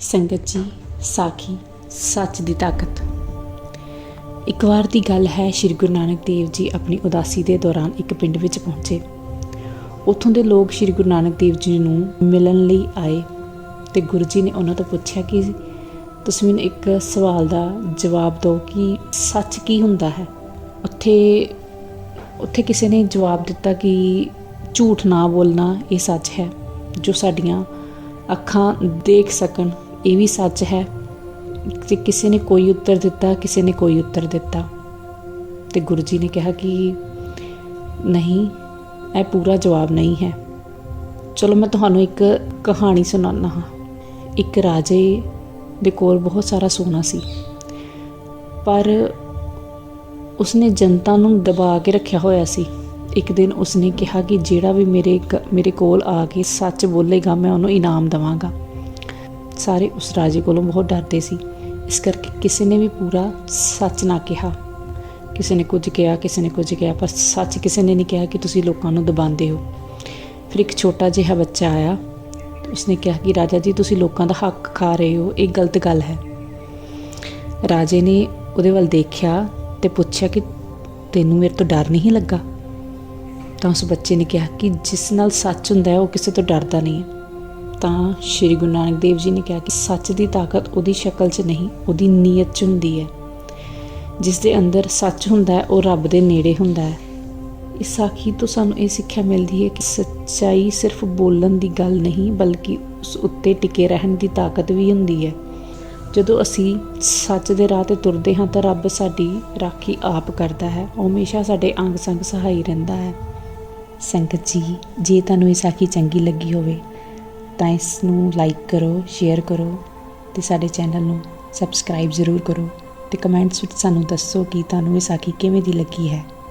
ਸੰਗਤ ਜੀ, ਸਾਖੀ, ਸੱਚ ਦੀ ਤਾਕਤ। ਇੱਕ ਵਾਰ ਦੀ ਗੱਲ ਹੈ, ਸ੍ਰੀ ਗੁਰੂ ਨਾਨਕ ਦੇਵ ਜੀ ਆਪਣੀ ਉਦਾਸੀ ਦੇ ਦੌਰਾਨ ਇੱਕ ਪਿੰਡ ਵਿੱਚ ਪਹੁੰਚੇ। ਉੱਥੋਂ ਦੇ ਲੋਕ ਸ੍ਰੀ ਗੁਰੂ ਨਾਨਕ ਦੇਵ ਜੀ ਨੂੰ ਮਿਲਣ ਲਈ ਆਏ ਤੇ ਗੁਰੂ ਜੀ ਨੇ ਉਹਨਾਂ ਤੋਂ ਪੁੱਛਿਆ ਕਿ ਤੁਸੀਂ ਮੈਨੂੰ ਇੱਕ ਸਵਾਲ ਦਾ ਜਵਾਬ ਦਿਓ ਕਿ ਸੱਚ ਕੀ ਹੁੰਦਾ ਹੈ? ਉੱਥੇ ਉੱਥੇ ਕਿਸੇ ਨੇ ਜਵਾਬ ਦਿੱਤਾ ਕਿ ਝੂਠ ਨਾ ਬੋਲਣਾ ਇਹ ਸੱਚ ਹੈ, ਜੋ ਸਾਡੀਆਂ ਅੱਖਾਂ ਦੇਖ ਸਕਣ। ਇਹ ਵੀ ਸੱਚ ਹੈ ਕਿ ਕਿਸੇ ਨੇ ਕੋਈ ਉੱਤਰ ਦਿੱਤਾ, ਕਿਸੇ ਨੇ ਕੋਈ ਉੱਤਰ ਦਿੱਤਾ। ਤੇ ਗੁਰੂ ਜੀ ਨੇ ਕਿਹਾ ਕਿ ਨਹੀਂ, ਇਹ ਪੂਰਾ ਜਵਾਬ ਨਹੀਂ ਹੈ। ਚਲੋ ਮੈਂ ਤੁਹਾਨੂੰ ਇੱਕ ਕਹਾਣੀ ਸੁਣਾਉਣਾ ਹਾਂ। ਇੱਕ ਰਾਜੇ ਦੇ ਕੋਲ ਬਹੁਤ ਸਾਰਾ ਸੋਨਾ ਸੀ। ਪਰ ਉਸਨੇ ਜਨਤਾ ਨੂੰ ਦਬਾ ਕੇ ਰੱਖਿਆ ਹੋਇਆ ਸੀ। ਇੱਕ ਦਿਨ ਉਸਨੇ ਕਿਹਾ ਕਿ ਜਿਹੜਾ ਵੀ ਮੇਰੇ ਕ- ਮੇਰੇ ਕੋਲ ਆ ਕੇ ਸੱਚ ਬੋਲੇਗਾ, ਮੈਂ ਉਹਨੂੰ ਇਨਾਮ ਦਵਾਂਗਾ। ਸਾਰੇ ਉਸ ਰਾਜੇ ਕੋਲੋਂ ਬਹੁਤ ਡਰਦੇ ਸੀ। ਇਸ ਕਰਕੇ ਕਿਸੇ ਨੇ ਵੀ ਪੂਰਾ ਸੱਚ ਨਾ ਕਿਹਾ। ਕਿਸੇ ਨੇ ਕੁਝ ਕਿਹਾ, ਕਿਸੇ ਨੇ ਕੁਝ ਕਿਹਾ, ਪਰ ਸੱਚ ਕਿਸੇ ਨੇ ਨਹੀਂ ਕਿਹਾ ਕਿ ਤੁਸੀਂ ਲੋਕਾਂ ਨੂੰ ਦਬਾਉਂਦੇ ਹੋ। ਫਿਰ ਇੱਕ ਛੋਟਾ ਜਿਹਾ ਬੱਚਾ ਆਇਆ। ਉਸਨੇ ਕਿਹਾ ਕਿ, ਰਾਜਾ ਜੀ, ਤੁਸੀਂ ਲੋਕਾਂ ਦਾ ਹੱਕ ਖਾ ਰਹੇ ਹੋ। ਇਹ ਗਲਤ ਗੱਲ ਹੈ। ਰਾਜੇ ਨੇ ਉਹਦੇ ਵੱਲ ਦੇਖਿਆ ਤੇ ਪੁੱਛਿਆ ਕਿ, ਤੈਨੂੰ ਮੇਰੇ ਤੋਂ ਡਰ ਨਹੀਂ ਲੱਗਾ? ਤਾਂ ਉਸ ਬੱਚੇ ਨੇ ਕਿਹਾ ਕਿ, ਜਿਸ ਨਾਲ ਸੱਚ ਹੁੰਦਾ ਹੈ, ਉਹ ਕਿਸੇ ਤੋਂ ਡਰਦਾ ਨਹੀਂ ਹੈ। ਤਾਂ ਸ਼੍ਰੀ ਗੁਰੂ ਨਾਨਕ ਦੇਵ ਜੀ ਨੇ ਕਿਹਾ ਕਿ ਸੱਚ ਦੀ ਤਾਕਤ ਉਹਦੀ ਸ਼ਕਲ 'ਚ ਨਹੀਂ, ਉਹਦੀ ਨੀਅਤ 'ਚ ਹੁੰਦੀ ਹੈ। ਜਿਸ ਦੇ ਅੰਦਰ ਸੱਚ ਹੁੰਦਾ ਹੈ, ਉਹ ਰੱਬ ਦੇ ਨੇੜੇ ਹੁੰਦਾ ਹੈ। ਇਸ ਸਾਖੀ ਤੋਂ ਸਾਨੂੰ ਇਹ ਸਿੱਖਿਆ ਮਿਲਦੀ ਹੈ ਕਿ ਸੱਚਾਈ ਸਿਰਫ ਬੋਲਣ ਦੀ ਗੱਲ ਨਹੀਂ, ਬਲਕਿ ਉਸ ਉੱਤੇ ਟਿਕੇ ਰਹਿਣ ਦੀ ਤਾਕਤ ਵੀ ਹੁੰਦੀ ਹੈ। ਜਦੋਂ ਅਸੀਂ ਸੱਚ ਦੇ ਰਾਹ ਤੇ ਤੁਰਦੇ ਹਾਂ ਤਾਂ ਰੱਬ ਸਾਡੀ ਰਾਖੀ ਆਪ ਕਰਦਾ ਹੈ, ਉਹ ਹਮੇਸ਼ਾ ਸਾਡੇ ਅੰਗ ਸੰਗ ਸਹਾਈ ਰਹਿੰਦਾ ਹੈ। ਸੰਗਤ ਜੀ, ਜੇ ਤੁਹਾਨੂੰ ਇਹ ਸਾਖੀ ਚੰਗੀ ਲੱਗੀ ਹੋਵੇ ਤਾਂ ਇਸ ਨੂੰ ਲਾਈਕ ਕਰੋ ਸ਼ੇਅਰ ਕਰੋ ਤੇ ਸਾਡੇ ਚੈਨਲ ਨੂੰ ਸਬਸਕ੍ਰਾਈਬ ਜ਼ਰੂਰ ਕਰੋ ਤੇ ਕਮੈਂਟਸ ਵਿੱਚ ਸਾਨੂੰ ਦੱਸੋ ਕਿ ਤੁਹਾਨੂੰ ਇਹ ਸਾਖੀ ਕਿਵੇਂ ਦੀ ਲੱਗੀ ਹੈ।